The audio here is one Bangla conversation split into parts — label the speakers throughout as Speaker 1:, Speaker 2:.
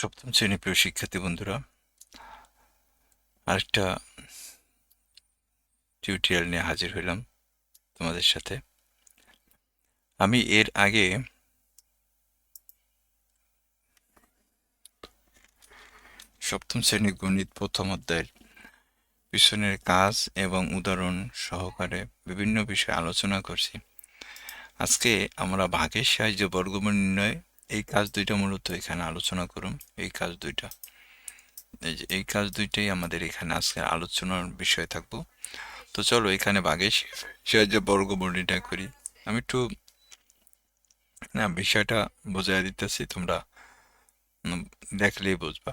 Speaker 1: সপ্তম শ্রেণি প্রিয় শিক্ষার্থী বন্ধুরা, আরেকটা টিউটোরিয়াল নিয়ে হাজির হইলাম তোমাদের সাথে। আমি এর আগে সপ্তম শ্রেণি গণিত প্রথম অধ্যায়ের পিছনের কাজ এবং উদাহরণ সহকারে বিভিন্ন বিষয়ে আলোচনা করছি। আজকে আমরা ভাগের সাহায্যে বর্গমূল নির্ণয় এই কাজ দুইটা মূলত এখানে আলোচনা করুন। এই কাজ দুইটা। এই যে, এই কাজ দুইটাই আমাদের এখানে আজকে আলোচনার বিষয় থাকব। তো চলো এখানে বাঘে সাহায্য বর্গমূল নির্ণয় করি। আমি একটু, না, বিষয়টা বোঝাই দিতেছি, তোমরা দেখলেই বুঝবা।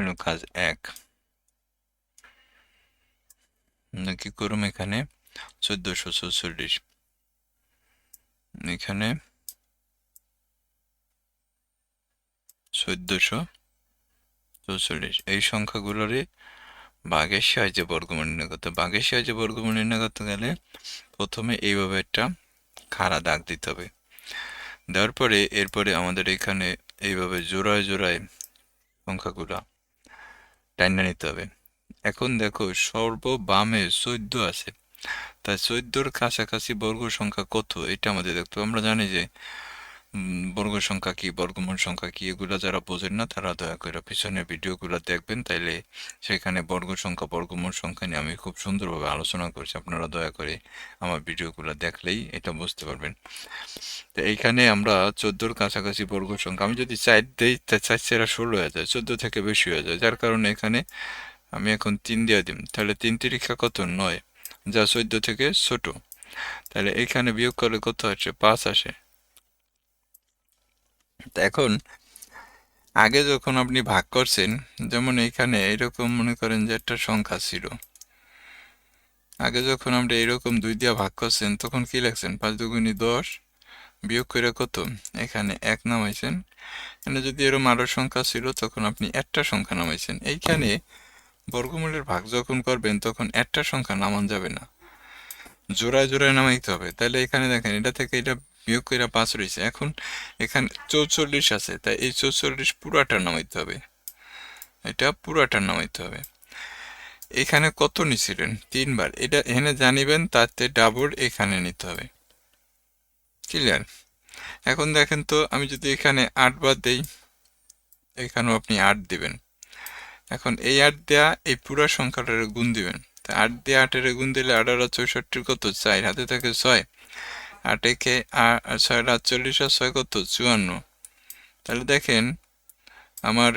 Speaker 1: চলো কাজ এক। কি করুম এখানে? চোদ্দশো চৌচল্লিশ। এখানে চোদ্দশো চৌচল্লিশ। এই সংখ্যাগুলোরই বাঘের সাহায্যে বর্গমূল নির্ণয় করতে বাঘের সাহায্যে বর্গমূল নির্ণয় করতে গেলে প্রথমে এইভাবে একটা খাড়া দাগ দিতে হবে। দেওয়ার পরে এরপরে আমাদের এখানে এইভাবে জোড়ায় জোড়ায় সংখ্যাগুলো টাইনা নিতে হবে। এখন দেখো সর্ব বামে চোদ্দ আছে। তাই চোদ্দোর কাছাকাছি বর্গ সংখ্যা কত? এটা আমাদের দেখতে। আমরা জানি যে বর্গ সংখ্যা কি, বর্গমূল সংখ্যা কি, এগুলো যারা বোঝেন না, তারা দয়া করে পিছনের ভিডিওগুলো দেখবেন। তাইলে সেখানে বর্গ সংখ্যা, বর্গমূল সংখ্যা নিয়ে আমি খুব সুন্দরভাবে আলোচনা করছি। আপনারা দয়া করে আমার ভিডিওগুলো দেখলেই এটা বুঝতে পারবেন। তো এইখানে আমরা চোদ্দোর কাছাকাছি বর্গ সংখ্যা, আমি যদি চার দিই চার চারা ষোলো হয়ে যায়, চোদ্দ থেকে বেশি হয়ে যায়। যার কারণে এখানে আমি এখন তিন দিয়ে দিম। তাহলে তিন তিরিক্ষা কত? নয়। যা চোদ্দ থেকে ছোট। তাহলে এখানে বিয়োগ করলে কত আসে? পাঁচ আসে। এখন, আগে যখন আপনি ভাগ করছেন, যেমন এইখানে এরকম মনে করেন যে একটা সংখ্যা ছিল। আগে যখন আপনি এরকম দুই দিয়া ভাগ করছেন, তখন কি লাগছেন পাঁচ দুগুণী দশ বিয়োগ করে কত? এখানে এক নামাইছেন। এখানে যদি এরকম আরও সংখ্যা ছিল, তখন আপনি একটা সংখ্যা নামাইছেন। এইখানে বর্গমূলের ভাগ যখন করবেন, তখন একটা সংখ্যা নামান যাবে না। জোড়ায় জোড়ায় নামাইতে হবে। তাহলে এখানে দেখেন, এটা থেকে এটা বিয়োগ করে পাঁচ রয়েছে এখন এখানে চৌচল্লিশ আছে, তাই এই চৌচল্লিশ পুরাটা নামাইতে হবে। এটা পুরাটা নামাইতে হবে। এখানে কত নিছিলেন? তিনবার। এটা এখানে জানিবেন, তাতে ডাবল এখানে নিতে হবে। ক্লিয়ার এখন দেখেন তো, আমি যদি এখানে আট বার দেই, এখানেও আপনি আট দিবেন। এখন এই আট দেয়া এই পুরা সংখ্যাটার গুণ দিবেন। আট দিয়ে আটের গুণ দিলে আঠারো চৌষট্টির কত? চার। হাতে থাকে ছয়। আট একে ছয় আটচল্লিশ আর ছয় কত? চুয়ান্ন। তাহলে দেখেন, আমার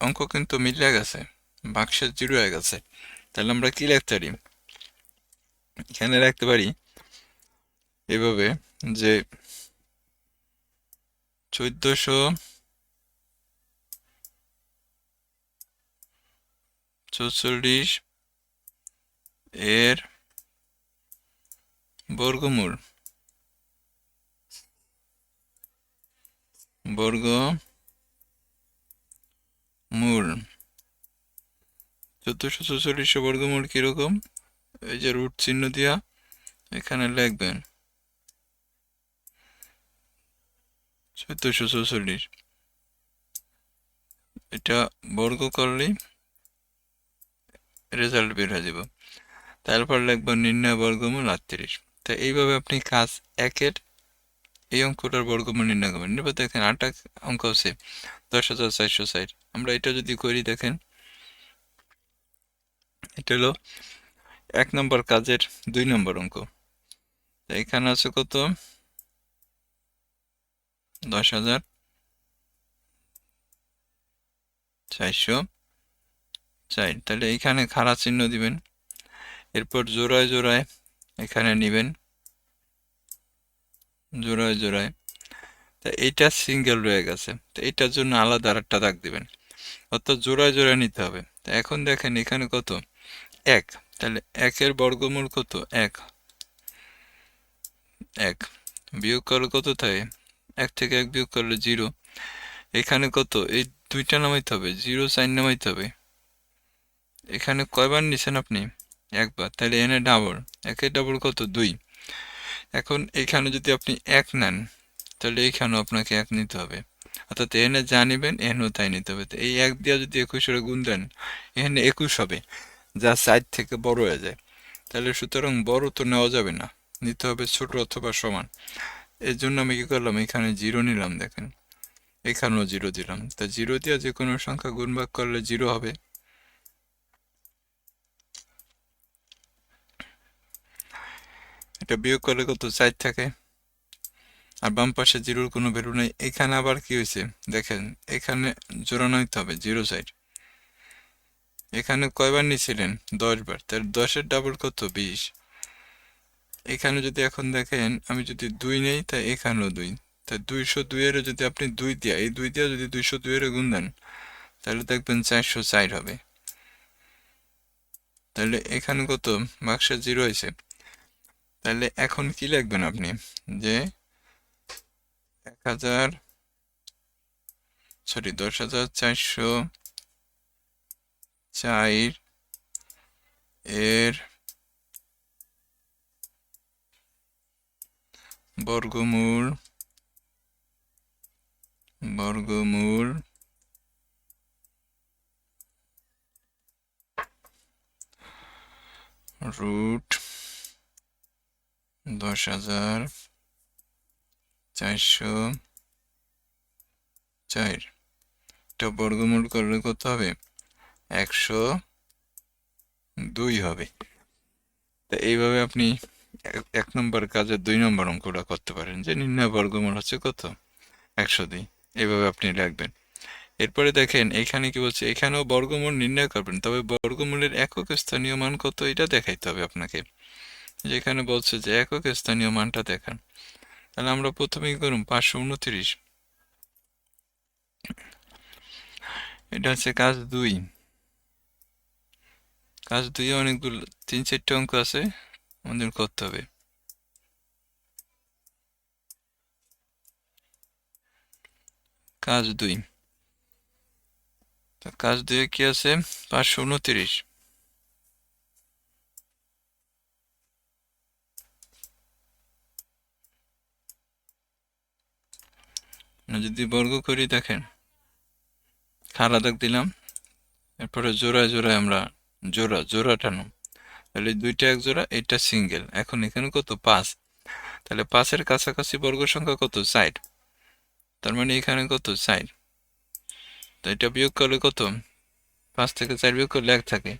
Speaker 1: অঙ্ক কিন্তু মিলে গেছে বাক্সের জিরো হয়ে গেছে। তাহলে আমরা কি লিখতে পারি? এখানে রাখতে পারি এভাবে যে চোদ্দশো চৌচল্লিশ এর বর্গমূল বর্গ মূল। চোদ্দশো চৌচল্লিশে বর্গমূল কীরকম? এই যে রুট চিহ্ন দিয়া এখানে লিখবেন। চোদ্দশো চৌচল্লিশ এটা বর্গ করলেই রেজাল্ট বের হয়ে যাব। তারপর লিখব নির্ণয় বর্গমূল আটত্রিশ। তা এইভাবে আপনি কাজ একের এই অঙ্কটার বর্গমূল নির্ণয় করবেন। এবার দেখেন আটটা অঙ্ক আছে, দশ হাজার চারশো ষাট। আমরা এটা যদি করি, দেখেন, এটা হলো এক নম্বর কাজের দুই নম্বর অঙ্ক। এখানে আছে কত? দশ হাজার চারশো চাই তাহলে এখানে খাড়া চিহ্ন দিবেন। এরপর জোড়ায় জোড়ায় এখানে নিবেন। জোড়ায় জোড়ায়। তা এইটা সিঙ্গেল রয়ে গেছে। তো এটার জন্য আলাদা আরেকটা দাগ দিবেন। অর্থাৎ জোড়ায় জোড়ায় নিতে হবে। তা এখন দেখেন এখানে কত? এক। তাহলে একের বর্গমূল কত? এক। এক। বিয়োগ করলে কত থাকে? এক থেকে এক বিয়োগ করলে জিরো। এখানে কত? এই দুইটা নামাইতে হবে। জিরো সাইন নামাইতে হবে। এখানে কয়বার নিছেন আপনি? একবার। তাহলে এনে ডাবল একের ডাবল কত? দুই। এখন এখানে যদি আপনি এক নেন, তাহলে এইখানেও আপনাকে এক নিতে হবে। অর্থাৎ এনে যা নিবেন এখানেও তাই নিতে হবে। তো এই এক দিয়ে যদি একুশের গুণ দেন, এখানে একুশ হবে, যা সাইড থেকে বড় হয়ে যায়। তাহলে সুতরাং বড় তো নেওয়া যাবে না, নিতে হবে ছোট অথবা সমান। এর জন্য আমি কী করলাম, এখানে জিরো নিলাম, দেখেন। এখানেও জিরো দিলাম। তা জিরো দিয়ে যে কোনো সংখ্যা গুণ ভাগ করলে জিরো হবে। এটা বিয়োগ করলে কত? চার থাকে। আর বাম পাশে জিরোর কোনো ভ্যালু নেই। এখানে আবার কি হয়েছে? দেখেন, এখানে জোড়ানো হইতে হবে, জিরো সাইড এখানে কয়বার নিয়েছিলেন? দশ বার তার দশের ডাবল কত? বিশ। এখানে যদি এখন দেখেন, আমি যদি দুই নেই তাই এখানেও দুই। তাই দুইশো দুইয়ের যদি আপনি দুই দিয়া, এই দুই দিয়া যদি দুইশো দুইয়ের গুণ দেন, তাহলে দেখবেন চারশো চার হবে। তাহলে এখানে কত? বাক্সে জিরো হয়েছে। তাহলে এখন কি লিখবেন আপনি? যে এক হাজার সরি দশ হাজার চারশো চার এর বর্গমূল বর্গমূল রুট দশ হাজার চারশো চার। এটা বর্গমূল করলে কত হবে? একশো দুই হবে। তা এইভাবে আপনি এক নম্বর কাজের দুই নম্বর অঙ্কটা করতে পারেন যে নির্ণয় বর্গমূল হচ্ছে কত? একশো দুই। এইভাবে আপনি লিখবেন এরপরে দেখেন, এখানে কি বলছে? এখানেও বর্গমূল নির্ণয় করবেন, তবে বর্গমূলের একক স্থানীয় মান কত? এটা দেখাইতে হবে আপনাকে। যেখানে বলছে যে একক স্থানীয় মানটা দেখান। তাহলে আমরা প্রথমেই করুন পাঁচশো উনত্রিশ। এটা হচ্ছে কাজ দুই। কাজ দুই অনেকগুলো, তিন চারটে অঙ্ক আছে, আমাদের করতে হবে। কাজ দুই। কাজ দুই কি আছে? পাঁচশো উনত্রিশ। যদি বর্গ করি, দেখেন খাড়া দাগ দিলাম, এরপরে জোড়ায় জোড়ায় আমরা জোড়া জোড়া টানো তাহলে দুইটা এক জোড়া এটা সিঙ্গেল এখন এখানে কত? পাঁচ। তাহলে পাঁচের কাছাকাছি বর্গ সংখ্যা কত? সাইড তার মানে এখানে কত? সাইড তো এটা বিয়োগ করলে কত? পাঁচ থেকে চার বিয়োগ করলে এক থাকে।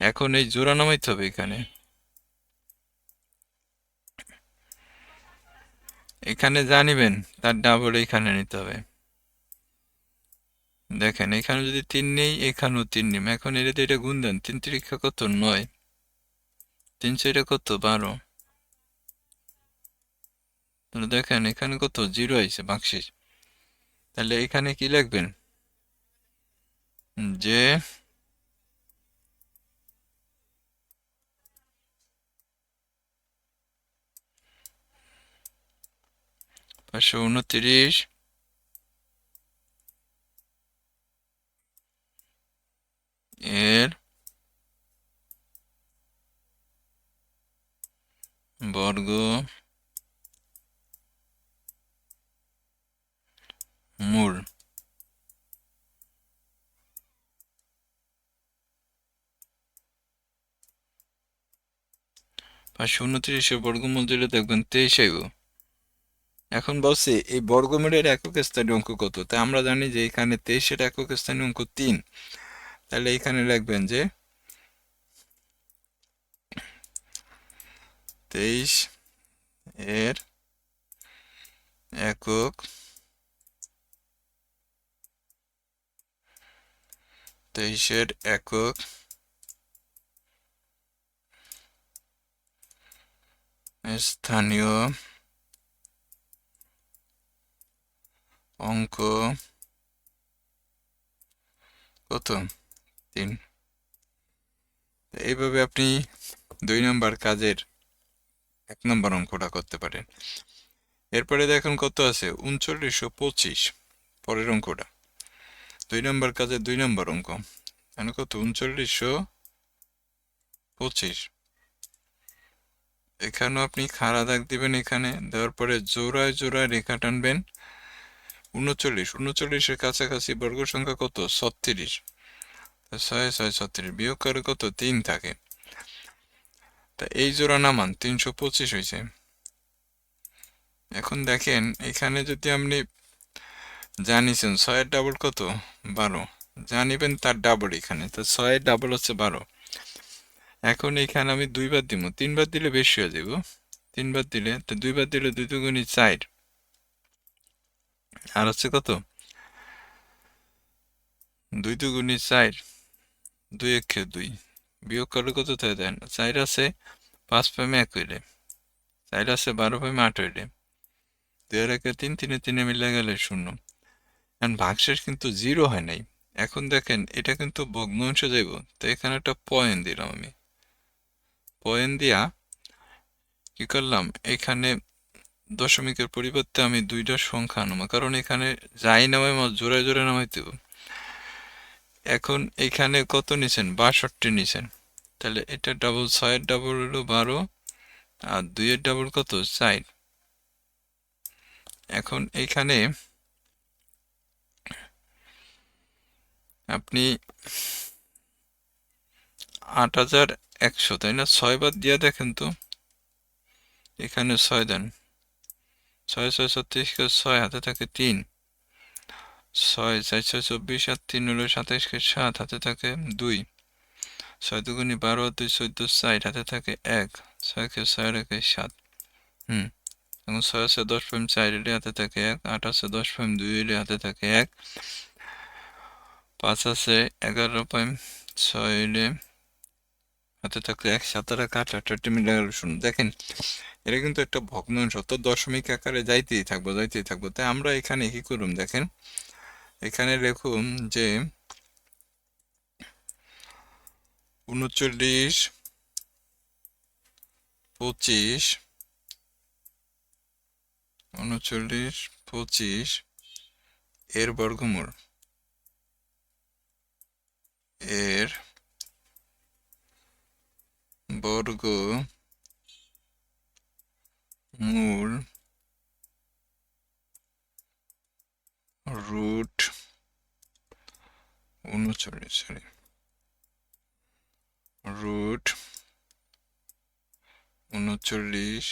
Speaker 1: এখন এই জোড়া নামাইতে হবে এখানে। এখানে জানিবেন তার ডাবল এখানে নিতে হবে। দেখেন, এখানে যদি তিন নেই, এখানেও তিন নিম এখন এটা এটা গুণ দেন, তিন তিরিক্ষা কত? নয়। তিনশো এটা কত? বারো। তাহলে দেখেন, এখানে কত? জিরো আইছে বাক্সিস তাহলে এখানে কি লিখবেন? যে পাঁচশো উনত্রিশ। এর বর্গ মূল। পাঁচশো উনত্রিশের বর্গমূল দিলে দেখবেন তেইশ আইব এখন বলছি এই বর্গমূলের একক স্থানীয় অঙ্ক কত? তা আমরা জানি যে এখানে তেইশের একক স্থানীয় অঙ্ক তিন। তাহলে এখানে লিখবেন যে তেইশ এর একক তেইশের একক স্থানীয় অঙ্ক কত তিন এইভাবে আপনি দুই নম্বর কাজের এক নম্বর অঙ্কটা করতে পারেন এরপরে দেখেন কত আছে উনচল্লিশশো পঁচিশ পরের অঙ্কটা দুই নম্বর কাজে দুই নম্বর অঙ্ক এখানে কত উনচল্লিশশো পঁচিশ এখানেও আপনি খাড়া দাগ দিবেন এখানে দেওয়ার পরে জোড়ায় জোড়ায় রেখা টানবেন উনচল্লিশ উনচল্লিশের কাছাকাছি বর্গ সংখ্যা কত? ছত্রিশ। ছয় ছয়, ছত্রিশ। বিয়োগ করে কত? তিন থাকে। তা এই জোড়া নামান তিনশো পঁচিশ হয়েছে। এখন দেখেন, এখানে যদি আপনি জানিছেন, ছয়ের ডাবল কত? বারো। জানিবেন তার ডাবল এখানে। তো ছয়ের ডাবল হচ্ছে বারো। এখন এখানে আমি দুইবার দিব। তিনবার দিলে বেশি হয়ে যাব। তিনবার দিলে, তো দুইবার দিলে দুই দুগুণি চার। আর হচ্ছে কত? দুই দুগুণি চার, দুই একে দুই। বিয়োগ করলে কত থাকে দেন? চার আছে, পাঁচ পামে এক হইলে। চার আছে, বারো পামে আট হইলে। দুই আর একে তিন, তিনে তিনে মিলে গেলে শূন্য। এখন ভাগশেষ কিন্তু জিরো হয় নাই। এখন দেখেন, এটা কিন্তু ভগ্নাংশ যাইব। তো এখানে একটা পয়েন্ট দিলাম আমি। পয়েন্ট দিয়া কি করলাম? এখানে দশমিকের পরিবর্তে আমি দুইটা সংখ্যা আনব, কারণ এখানে যাই নামাই জোরে জোরে নামাইতে হবে। এখন এখানে কত নিছেন? বাষট্টি নিছেন। তাহলে এটা ডাবল ছয়ের ডাবল হলো বারো, আর দুইয়ের ডাবল কত? চার। এখন এইখানে আপনি আট হাজার একশো, তাই না? ছয় বার দিয়ে দেখেন তো। এখানে ছয় দেন। ছয় ছয় ছত্রিশ ছয় হাতে থাকে তিন। ছয় চার ছয় চব্বিশ আর তিন হলো সাতাইশকে সাত, হাতে থাকে দুই। ছয় দুগুনি বারো দুই চোদ্দ ষাট, হাতে থাকে এক। ছয়কে ছয় রেখে সাত। হুম। এবং ছয় আছে দশ পয়েন্ট চার এলে হাতে থাকে এক। আট আছে দশ পয়েন্ট দুই এলে হাতে থাকে এক। পাঁচ আছে এগারো পয়েন্ট ছয় এলে হাতে থাকলে এক সাতারা কাঠ আটটি মিলে গেল শূন্য দেখেন এটা কিন্তু একটা ভগ্নাংশ তো দশমিক আকারে যাইতেই থাকব যাইতেই থাকব। তাই আমরা এখানে কি করুম দেখেন? এখানে লিখুন যে উনচল্লিশ, পঁচিশ উনচল্লিশ, পঁচিশ, এর বর্গমূল। এর বর্গ মূল রুট উনচল্লিশ সরি রুট উনচল্লিশ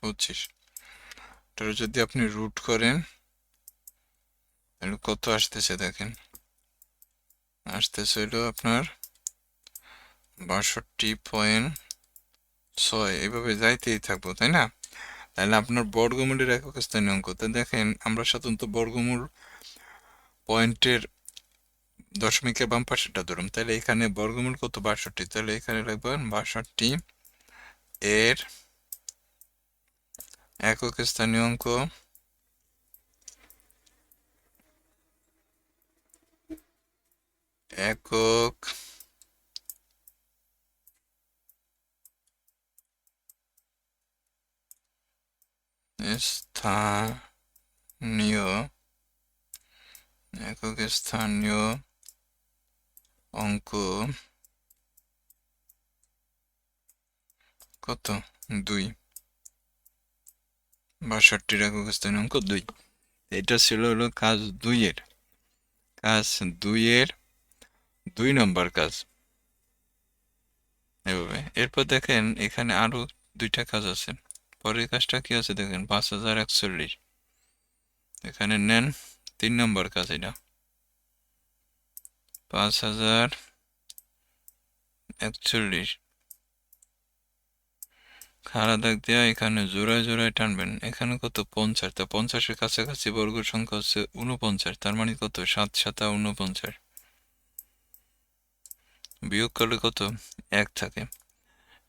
Speaker 1: পঁচিশ। এটার যদি আপনি রুট করেন, তাহলে কত আসতেছে দেখেন? আসতেছে হলো আপনার বাষট্টি পয়েন্ট ছয়, এইভাবে যাইতেই থাকব, তাই না? তাহলে আপনার বর্গমূলের একক স্থানীয় অঙ্ক। তো দেখেন, আমরা সাধারণত বর্গমূল পয়েন্টের দশমিকের বাম পাশেটা ধরুন। তাহলে এখানে বর্গমূল কত? বাষট্টি। তাহলে এখানে রাখবেন বাষট্টি এর একক স্থানীয় অঙ্ক। একক স্থানীয়, একক স্থানীয় অঙ্ক কত? দুই। বাষট্টির একক স্থানীয় অঙ্ক, দুই। এটা ছিল হলো কাজ দুইয়ের। কাজ দুইয়ের দুই নম্বর কাজ। এভাবে। এরপর দেখেন এখানে আরও দুইটা কাজ আছে। পরের কাজটা কি আছে দেখেন? পাঁচ হাজার একচল্লিশ। এখানে নেন তিন নম্বর কাজ এটা। পাঁচ হাজার একচল্লিশ। খাড়া দাগ দেওয়া এখানে জোড়ায় জোড়ায় টানবেন। এখানে কত? পঞ্চাশ। তা পঞ্চাশের কাছাকাছি বর্গ সংখ্যা হচ্ছে উনপঞ্চাশ তার মানে কত? সাত সাতা উনপঞ্চাশ বিয়োগ করলে কত? এক থাকে।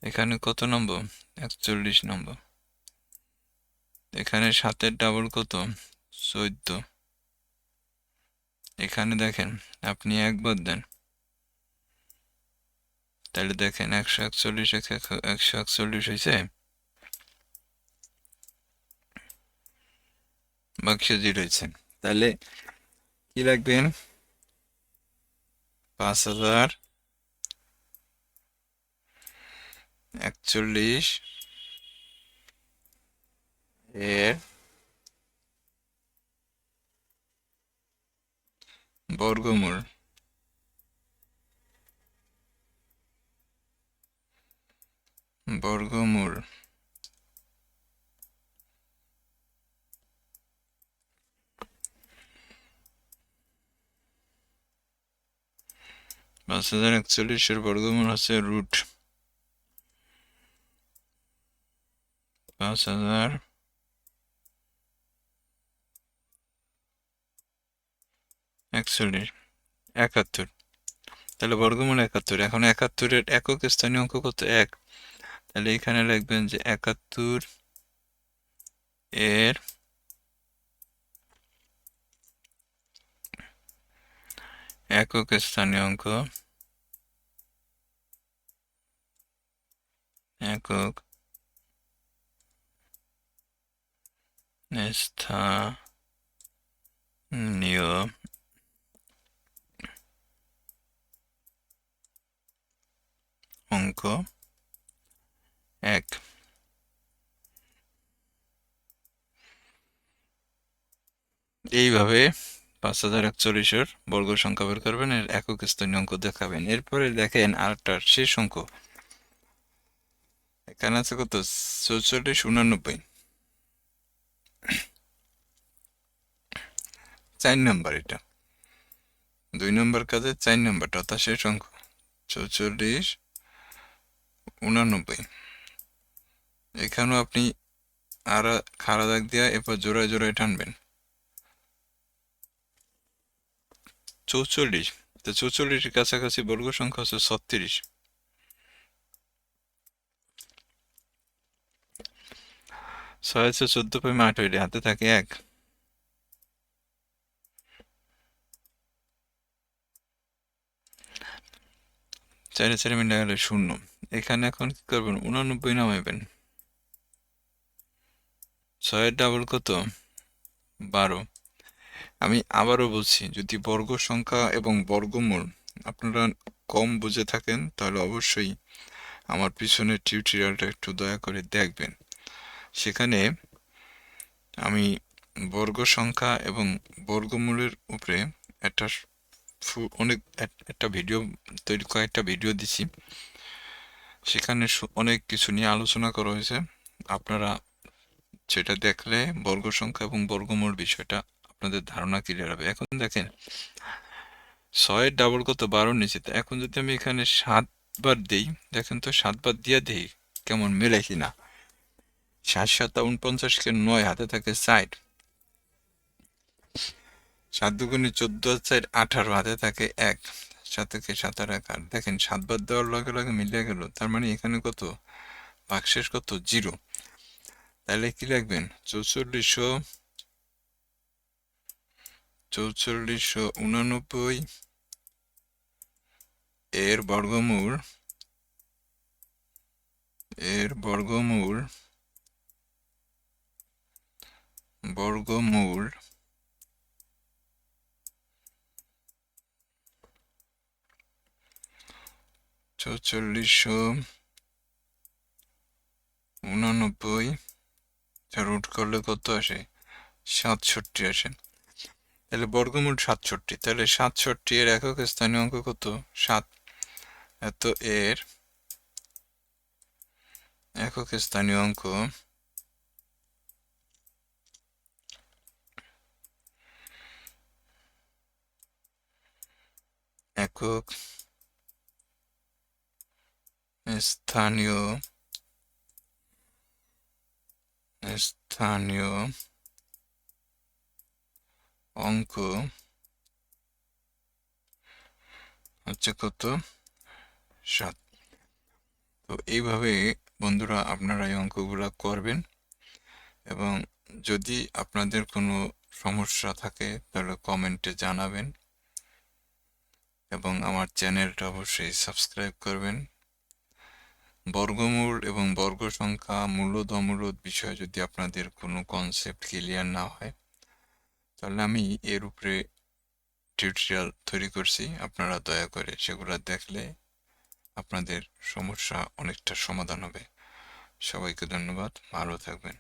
Speaker 1: এখানে কত নম্বর? একচল্লিশ নম্বর। এখানে সাতের ডাবল কত? চোদ্দ। এখানে দেখেন, আপনি একবার দেন। তাহলে দেখেন, একশো একচল্লিশ একশো একচল্লিশ হয়েছে। বাক্সে জিরো হয়েছে। তাহলে কি রাখবেন পাঁচ হাজার একচল্লিশ বর্গমূল। বর্গমূল। পাঁচ হাজার একচল্লিশের বর্গমূল হচ্ছে রুট। পাঁচ হাজার একচল্লিশ, একাত্তর। তাহলে বর্গমূল একাত্তর, এখন একাত্তরের একক স্থানীয় অঙ্ক কত? এক। তাহলে এখানে লিখবেন যে একাত্তর এর একক স্থানীয় অঙ্ক একক স্থানীয় অঙ্ক এক। এইভাবে পাঁচ হাজার একচল্লিশের বর্গ সংখ্যা বের করবেন, এর একক স্থানীয় অঙ্ক দেখাবেন। এরপরে দেখেন আরেকটার শেষ অঙ্ক। এখানে আছে কত? চৌচল্লিশ, উনানব্বই। চার নাম্বার এটা। দুই নম্বর কাজে চার নাম্বারটা, অর্থাৎ শেষ অঙ্ক। চৌচল্লিশ উনানব্বই। এখানেও আপনি আর খাড়া দাগ দিয়া এরপর জোড়ায় জোড়ায় টানবেন। চৌচল্লিশ। তো চৌচল্লিশের কাছাকাছি বর্গ সংখ্যা হচ্ছে ছত্রিশ। ছয় চোদ্দ পয়েন্ট আট হইলে হাতে থাকে এক। চারে চারে মিলে গেলে শূন্য। এখানে এখন কি করবেন? উনানব্বই নামাইবেন। ছয়ের ডাবল কত? বারো। আমি আবারও বলছি, যদি বর্গ সংখ্যা এবং বর্গমূল আপনারা কম বুঝে থাকেন, তাহলে অবশ্যই আমার পিছনের টিউটোরিয়ালটা একটু দয়া করে দেখবেন। সেখানে আমি বর্গ সংখ্যা এবং বর্গমূলের উপরে একটা অনেক একটা ভিডিও, তৈরি কয়েকটা ভিডিও দিছি। সেখানে অনেক কিছু নিয়ে আলোচনা করা হয়েছে। আপনারা সেটা দেখলে বর্গ সংখ্যা এবং বর্গমূল বিষয়টা আপনাদের ধারণা ক্লিয়ার হবে। এখন দেখেন, ছয়ের ডাবল কত? বারো নিচে এখন যদি আমি এখানে সাতবার দিই, দেখেন তো সাতবার দিয়ে দিই, কেমন মেলে কিনা? সাত সাতটা উনপঞ্চাশকে নয় হাতে থাকে ষাট। সাত দুগুণে চোদ্দ চার আঠারো, হাতে থাকে এক, সাত থেকে সাত এক আট। দেখেন সাতবার দেওয়ার লগে লগে মিলে গেল, তার মানে এখানে কত? বাক্সের কত? জিরো। তাহলে কি লাগবেন চৌচল্লিশশো চৌচল্লিশশো উনানব্বই এর বর্গমূল এর বর্গমূল বর্গমূল চৌচল্লিশশো উনানব্বই। রুট করলে কত আসে? সাতষট্টি আসে। তাহলে বর্গমূল সাতষট্টি। তাহলে সাতষট্টি এর একক স্থানীয় অঙ্ক কত? সাত। এত এর একক স্থানীয় অঙ্ক একক স্থানীয় স্থানীয় অঙ্ক হচ্ছে কত? সাত। তো এইভাবে বন্ধুরা আপনারা এই অঙ্কগুলো করবেন এবং যদি আপনাদের কোনো সমস্যা থাকে তাহলে কমেন্টে জানাবেন এবং আমার চ্যানেলটা অবশ্যই সাবস্ক্রাইব করবেন। বর্গমূল এবং বর্গ সংখ্যা মূলদ অমূলদ বিষয়ে যদি আপনাদের কোনো কনসেপ্ট ক্লিয়ার না হয়, তাহলে আমি এর উপরে টিউটোরিয়াল তৈরি করছি। আপনারা দয়া করে সেগুলো দেখলে আপনাদের সমস্যা অনেকটা সমাধান হবে। সবাইকে ধন্যবাদ। ভালো থাকবেন।